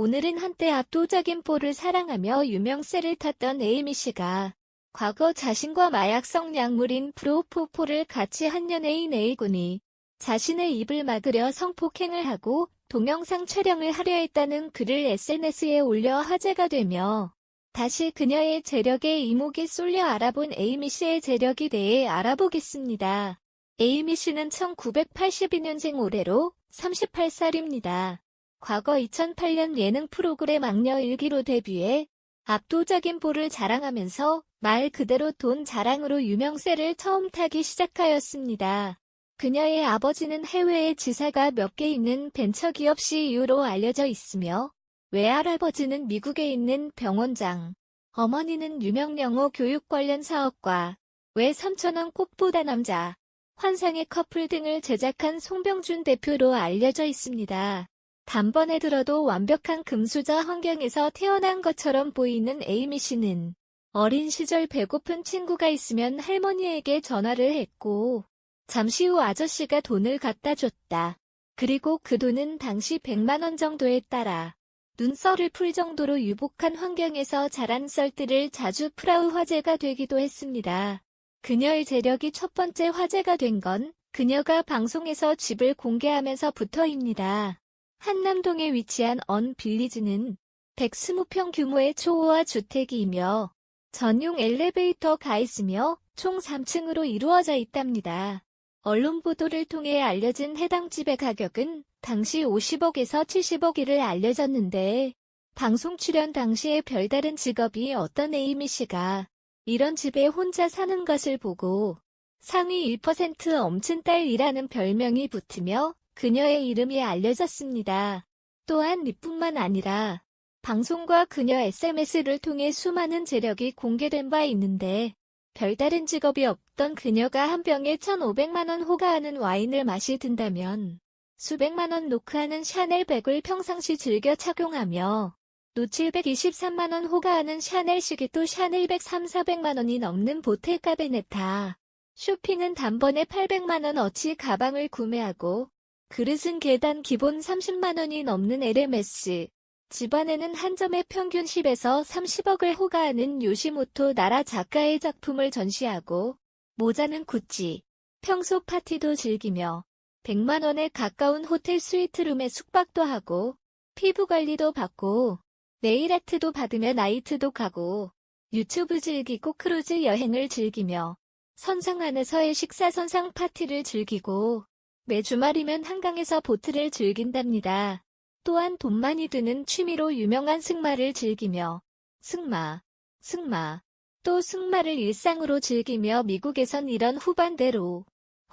오늘은 한때 압도적인 볼을 사랑하며 유명세를 탔던 에이미 씨가 과거 자신과 마약 성 약물인 프로포폴을 같이 한 연예인 A군이 자신의 입을 막으려 성폭행을 하고 동영상 촬영을 하려 했다는 글을 SNS에 올려 화제가 되며 다시 그녀의 재력에 이목이 쏠려 알아본 에이미 씨의 재력에 대해 알아보겠습니다. 에이미 씨는 1982년생 올해로 38살입니다. 과거 2008년 예능 프로그램 악녀 일기로 데뷔해 압도적인 볼을 자랑하면서 말 그대로 돈 자랑으로 유명세를 처음 타기 시작하였습니다. 그녀의 아버지는 해외에 지사가 몇 개 있는 벤처기업 CEO로 알려져 있으며 외할아버지는 미국에 있는 병원장, 어머니는 유명 영어 교육 관련 사업과 외 3천원 꽃보다 남자, 환상의 커플 등을 제작한 송병준 대표로 알려져 있습니다. 단번에 들어도 완벽한 금수저 환경에서 태어난 것처럼 보이는 에이미 씨는 어린 시절 배고픈 친구가 있으면 할머니에게 전화를 했고 잠시 후 아저씨가 돈을 갖다 줬다. 그리고 그 돈은 당시 100만 원 정도에 따라 눈썰을 풀 정도로 유복한 환경에서 자란 썰들을 자주 프라우 화제가 되기도 했습니다. 그녀의 재력이 첫 번째 화제가 된 건 그녀가 방송에서 집을 공개하면서부터입니다. 한남동에 위치한 언 빌리지는 120평 규모의 초호화 주택이며 전용 엘리베이터가 있으며 총 3층으로 이루어져 있답니다. 언론 보도를 통해 알려진 해당 집의 가격은 당시 50억에서 70억이를 알려졌는데 방송 출연 당시에 별다른 직업이 어떤 에이미 씨가 이런 집에 혼자 사는 것을 보고 상위 1% 엄친딸이라는 별명이 붙으며 그녀의 이름이 알려졌습니다. 또한 이뿐만 아니라 방송과 그녀 SMS를 통해 수많은 재력이 공개된 바 있는데 별다른 직업이 없던 그녀가 한 병에 1,500만원 호가하는 와인을 마시 든다면 수백만원 노크하는 샤넬 백을 평상시 즐겨 착용하며 노 723만원 호가하는 샤넬 시계도 샤넬 103, 400만원이 넘는 보텔 카베네타. 쇼핑은 단번에 800만원 어치 가방을 구매하고 그릇은 계단 기본 30만원이 넘는 LMS. 집안에는 한 점에 평균 10에서 30억을 호가하는 요시모토 나라 작가의 작품을 전시하고 모자는 구찌. 평소 파티도 즐기며 100만원에 가까운 호텔 스위트룸에 숙박도 하고 피부 관리도 받고 네일 아트도 받으며 나이트도 가고 유튜브 즐기고 크루즈 여행을 즐기며 선상 안에서의 식사 선상 파티를 즐기고 매 주 말이면 한강에서 보트를 즐긴답니다. 또한 돈 많이 드는 취미로 유명한 승마를 즐기며 승마, 승마, 또 승마를 일상으로 즐기며 미국에선 이런 후반대로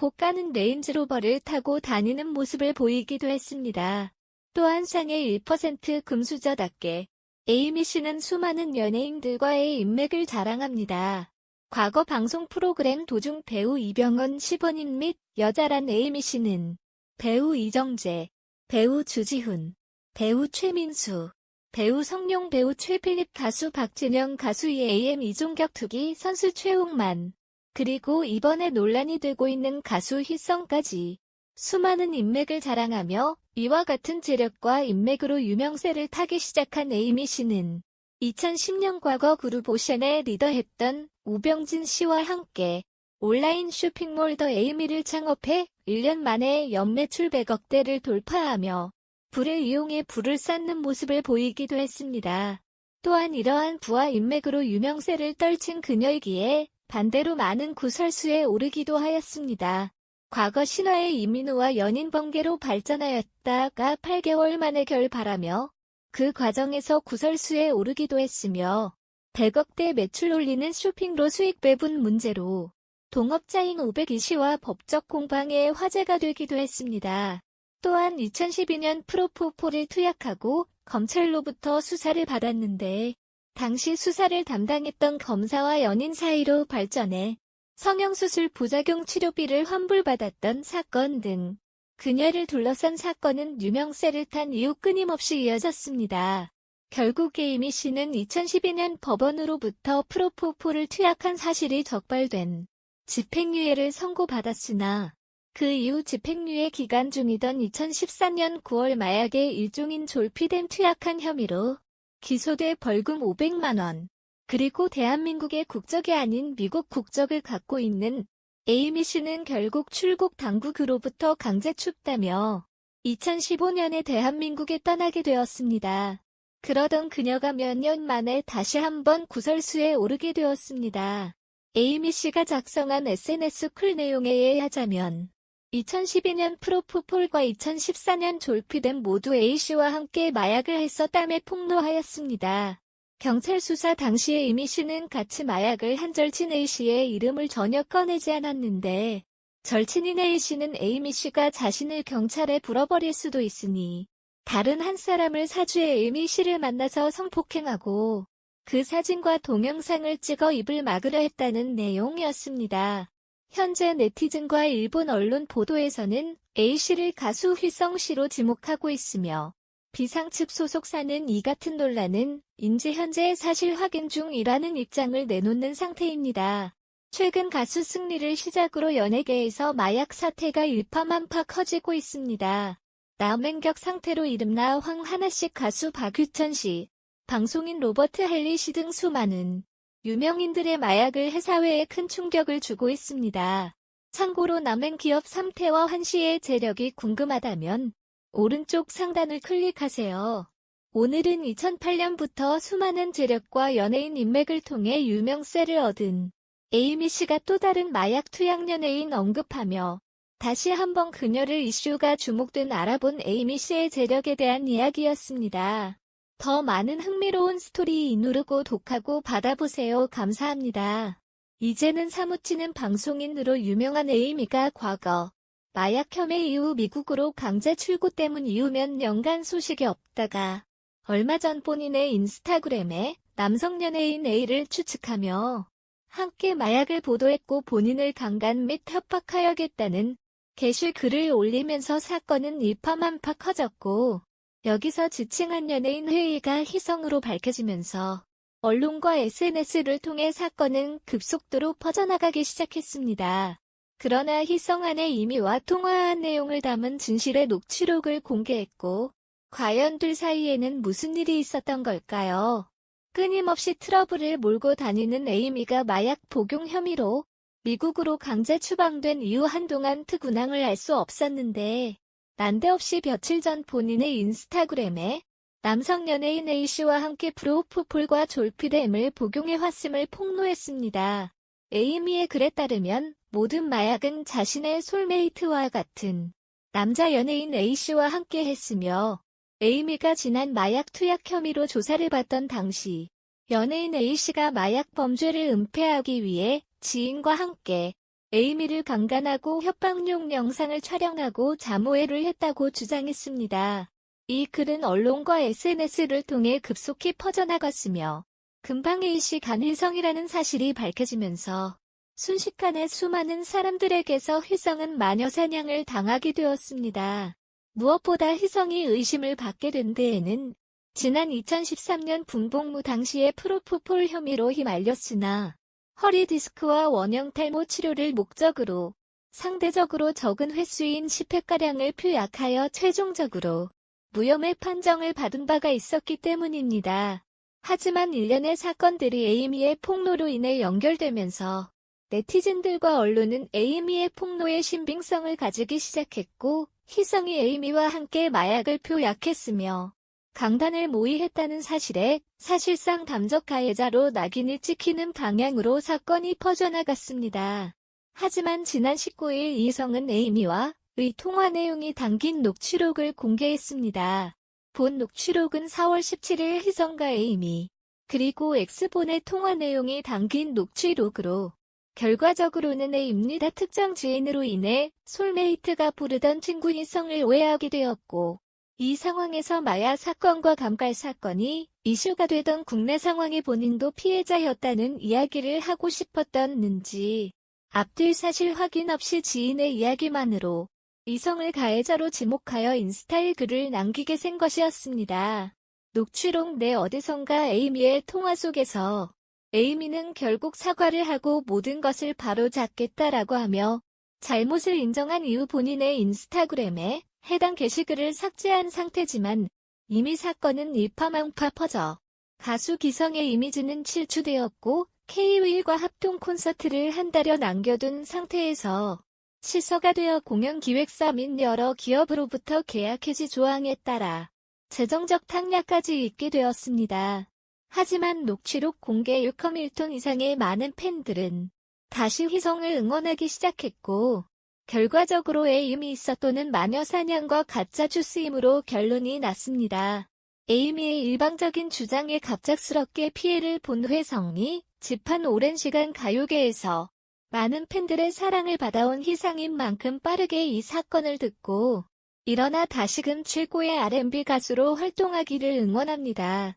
호가는 레인지로버를 타고 다니는 모습을 보이기도 했습니다. 또한 상의 1% 금수저답게 에이미 씨는 수많은 연예인들과의 인맥을 자랑합니다. 과거 방송 프로그램 도중 배우 이병헌 10원인 및 여자란 에이미 씨는 배우 이정재, 배우 주지훈, 배우 최민수, 배우 성룡 배우 최필립 가수 박진영 가수 EAM 이종격 투기 선수 최웅만, 그리고 이번에 논란이 되고 있는 가수 희성까지 수많은 인맥을 자랑하며 이와 같은 재력과 인맥으로 유명세를 타기 시작한 에이미 씨는 2010년 과거 그룹 오션의 리더했던 우병진 씨와 함께 온라인 쇼핑몰 더 에이미를 창업해 1년 만에 연매출 100억대를 돌파하며 불을 이용해 불을 쌓는 모습을 보이기도 했습니다. 또한 이러한 부와 인맥으로 유명세를 떨친 그녀이기에 반대로 많은 구설수에 오르기도 하였습니다. 과거 신화의 이민우와 연인 번개로 발전하였다가 8개월 만에 결발하며 그 과정에서 구설수에 오르기도 했으며 100억대 매출 올리는 쇼핑로 수익 배분 문제로 동업자인 500이씨와 법적 공방에 화제가 되기도 했습니다. 또한 2012년 프로포폴을 투약하고 검찰로부터 수사를 받았는데 당시 수사를 담당했던 검사와 연인 사이로 발전해 성형수술 부작용 치료비를 환불받았던 사건 등 그녀를 둘러싼 사건은 유명세를 탄 이후 끊임없이 이어졌습니다. 결국 에이미 씨는 2012년 법원으로부터 프로포폴을 투약한 사실이 적발된 집행유예를 선고받았으나 그 이후 집행유예 기간 중이던 2014년 9월 마약의 일종인 졸피뎀 투약한 혐의로 기소돼 벌금 500만 원, 그리고 대한민국의 국적이 아닌 미국 국적을 갖고 있는 에이미 씨는 결국 출국 당국으로부터 강제 춥다며 2015년에 대한민국에 떠나게 되었습니다. 그러던 그녀가 몇 년 만에 다시 한번 구설수에 오르게 되었습니다. 에이미 씨가 작성한 SNS 쿨 내용에 의하자면 2012년 프로포폴과 2014년 졸피뎀 모두 A씨와 함께 마약을 했었다며 폭로하였습니다. 경찰 수사 당시에 이미 씨는 같이 마약을 한 절친 A씨의 이름을 전혀 꺼내지 않았는데 절친인 A씨는 에이미 씨가 자신을 경찰에 불어버릴 수도 있으니 다른 한 사람을 사주에 에이미 씨를 만나서 성폭행하고 그 사진과 동영상을 찍어 입을 막으려 했다는 내용이었습니다. 현재 네티즌과 일본 언론 보도에서는 A씨를 가수 휘성씨로 지목하고 있으며 비상측 소속사는 이 같은 논란은 인지 현재 사실 확인 중이라는 입장을 내놓는 상태입니다. 최근 가수 승리를 시작으로 연예계에서 마약 사태가 일파만파 커지고 있습니다. 남행격 상태로 이름나 황 하나씩 가수 박유천 씨, 방송인 로버트 할리 씨 등 수많은 유명인들의 마약을 회사회에 큰 충격을 주고 있습니다. 참고로 남행 기업 3태와 한 씨의 재력이 궁금하다면 오른쪽 상단을 클릭하세요. 오늘은 2008년부터 수많은 재력과 연예인 인맥을 통해 유명세를 얻은 에이미 씨가 또 다른 마약 투약 연예인 언급하며 다시 한번 그녀를 이슈가 주목된 알아본 에이미 씨의 재력에 대한 이야기였습니다. 더 많은 흥미로운 스토리 누르고 독하고 받아보세요. 감사합니다. 이제는 사무치는 방송인으로 유명한 에이미가 과거 마약 혐의 이후 미국으로 강제 출구 때문 이후면 연간 소식이 없다가 얼마 전 본인의 인스타그램에 남성 연예인 A를 추측하며 함께 마약을 보도했고 본인을 강간 및 협박하여겠다는 게시 글을 올리면서 사건은 일파만파 커졌고 여기서 지칭한 연예인 회의가 희성으로 밝혀지면서 언론과 SNS를 통해 사건은 급속도로 퍼져나가기 시작했습니다. 그러나 희성안의 임의와 통화한 내용을 담은 진실의 녹취록을 공개했고 과연 둘 사이에는 무슨 일이 있었던 걸까요? 끊임없이 트러블을 몰고 다니는 에이미가 마약 복용 혐의로 미국으로 강제 추방된 이후 한동안 특운항을 알 수 없었는데 난데없이 며칠 전 본인의 인스타그램에 남성 연예인 A씨와 함께 프로포폴과 졸피뎀을 복용해 왔음을 폭로했습니다. 에이미의 글에 따르면 모든 마약은 자신의 솔메이트와 같은 남자 연예인 A씨와 함께 했으며 에이미가 지난 마약 투약 혐의로 조사를 받던 당시 연예인 A씨가 마약 범죄를 은폐하기 위해 지인과 함께 에이미를 강간하고 협박용 영상을 촬영하고 자모해를 했다고 주장했습니다. 이 글은 언론과 SNS를 통해 급속히 퍼져나갔으며 금방 A씨 간희성이라는 사실이 밝혀지면서 순식간에 수많은 사람들에게서 희성은 마녀 사냥을 당하게 되었습니다. 무엇보다 희성이 의심을 받게 된 데에는 지난 2013년 분복무 당시의 프로포폴 혐의로 휘말렸으나 허리 디스크와 원형 탈모 치료를 목적으로 상대적으로 적은 횟수인 10회가량을 표약하여 최종적으로 무혐의 판정을 받은 바가 있었기 때문입니다. 하지만 일련의 사건들이 에이미의 폭로로 인해 연결되면서 네티즌들과 언론은 에이미의 폭로의 신빙성을 가지기 시작했고 희성이 에이미와 함께 마약을 표약했으며 강단을 모의했다는 사실에 사실상 담적 가해자로 낙인이 찍히는 방향으로 사건이 퍼져나갔습니다. 하지만 지난 19일 이성은 에이미와 의 통화 내용이 담긴 녹취록을 공개했습니다. 본 녹취록은 4월 17일 희성과 에이미, 그리고 엑스본의 통화 내용이 담긴 녹취록으로 결과적으로는 A입니다. 특정 지인으로 인해 솔메이트가 부르던 친구 희성을 오해하게 되었고 이 상황에서 마야 사건과 감갈 사건이 이슈가 되던 국내 상황에 본인도 피해자였다는 이야기를 하고 싶었던는지 앞뒤 사실 확인 없이 지인의 이야기만으로 이성을 가해자로 지목하여 인스타에 글을 남기게 된 것이었습니다. 녹취록 내 어디선가 에이미의 통화 속에서 에이미는 결국 사과를 하고 모든 것을 바로 잡겠다라고 하며 잘못을 인정한 이후 본인의 인스타그램에 해당 게시글을 삭제한 상태지만 이미 사건은 일파망파 퍼져 가수 기성의 이미지는 실추되었고 K-윌과 합동 콘서트를 한 달여 남겨둔 상태에서 취소가 되어 공연 기획사 및 여러 기업으로부터 계약 해지 조항에 따라 재정적 탕약까지 있게 되었습니다. 하지만 녹취록 공개 6,1톤 이상의 많은 팬들은 다시 휘성을 응원하기 시작했고 결과적으로 에임이 있어 또는 마녀 사냥과 가짜 주스임으로 결론이 났습니다. 에이미의 일방적인 주장에 갑작스럽게 피해를 본 회성이 집한 오랜 시간 가요계에서 많은 팬들의 사랑을 받아온 희상인 만큼 빠르게 이 사건을 듣고 일어나 다시금 최고의 R&B 가수로 활동하기를 응원합니다.